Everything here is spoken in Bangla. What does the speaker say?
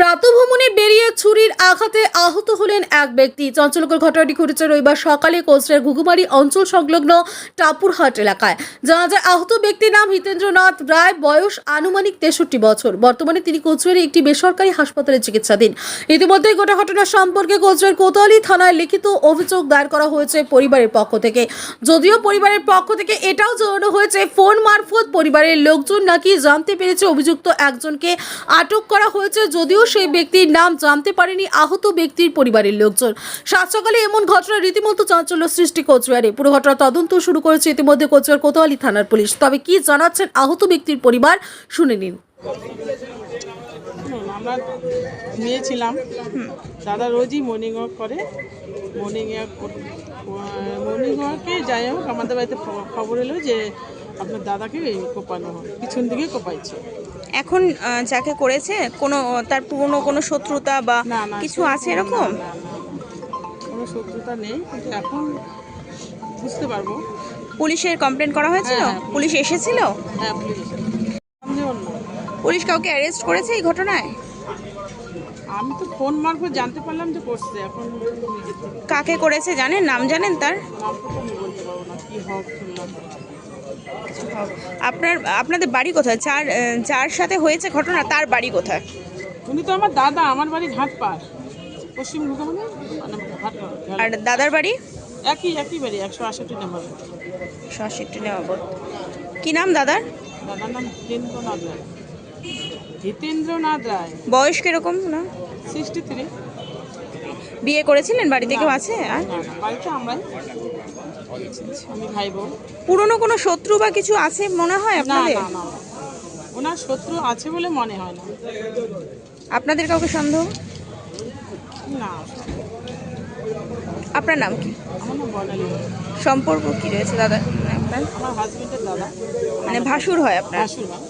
প্রাতভ্রমণে বেরিয়ে ছুরির আঘাতে আহত হলেন এক ব্যক্তি। চঞ্চলকর ঘটনাটি ঘটেছে রবিবার সকালে কোচরার ঘুঘুমারি অঞ্চল সংলগ্ন টাপুরহাট এলাকায়। জানা যায়, আহত ব্যক্তির নাম হিতেন্দ্রনাথ রায়, বয়স আনুমানিক তেষট্টি বছর। বর্তমানে তিনি কোচবিহারের একটি বেসরকারি হাসপাতালে চিকিৎসাধীন। ইতিমধ্যে গোটা ঘটনা সম্পর্কে কোচবিহার কোতোয়ালি থানায় লিখিত অভিযোগ দায়ের করা হয়েছে পরিবারের পক্ষ থেকে। যদিও পরিবারের পক্ষ থেকে এটাও জানানো হয়েছে, ফোন মারফত পরিবারের লোকজন নাকি জানতে পেরেছে অভিযুক্ত একজনকে আটক করা হয়েছে। যদিও সেই ব্যক্তির নাম জানতে পারেনি আহত ব্যক্তির পরিবারের লোকজন। সাত সকালে এমন ঘটনা রীতিমতো চাঞ্চল্য সৃষ্টি কোচবিহারে। পুরো ঘটনা তদন্ত শুরু করেছে ইতিমধ্যে কোচবিহার কোতোয়ালি থানার পুলিশ। তবে কি জানাচ্ছেন আহত ব্যক্তির পরিবার, শুনে নিন। আমরা মেয়ে ছিলাম দাদা রোজই মর্নিং ওয়াক করে। মর্নিং ওয়াক মর্নিং ওয়াকে যাই হোক আমাদের বাড়িতে খবর এলো যে আপনার দাদাকে কোপানো হয়। পিছন দিকে কোপাইছে। এখন যাকে করেছে কোনো তার পুরনো কোনো শত্রুতা বা কিছু আছে এরকম। কোনো শত্রুতা নেই। কিন্তু এখন বুঝতে পারব। পুলিশের কমপ্লেন করা হয়েছিল? হ্যাঁ, হ্যাঁ। পুলিশ এসেছিল? হ্যাঁ পুলিশ পুলিশ কাউকে অ্যারেস্ট করেছে এই ঘটনায়? আমি তো ফোন মারফত জানতে পারলাম যে করছে এখন কাকে করেছে জানেন? নাম জানেন তার? আপনার আপনাদের বাড়ি কোথায়? আহ, যার সাথে হয়েছে ঘটনা তার বাড়ি কোথায়? উনি তো আমার দাদা আমার বাড়ি ঘাটপাড়। পশ্চিম ঘুঘামানে মানে আর দাদার বাড়ি? একই একই বাড়ি একশো আষট্টি নাম্বার ষষ্ঠী নেওয়াবো কি নাম দাদার? দাদার নাম রায় হিতেন্দ্রনাথ রায়। বয়স কীরকম না? সিক্সটি থ্রি বিয়ে করেছিলেন? বাড়িতে কেউ আছে? আর? বাড়িতে আমরাই। আমি ভাই বোন। পুরনো কোনো শত্রু বা কিছু আছে মনে হয় আপনাদের? না না। ওনার শত্রু আছে বলে মনে হয় না। আপনাদের কাউকে সন্দেহ? না আপনার নাম কি? আমার নাম বর্ণালী। সম্পর্ক কি রয়েছে দাদা? মানে আপনার আমার হাজবেন্ডের দাদা। মানে ভাসুর হয় আপনার? দাদা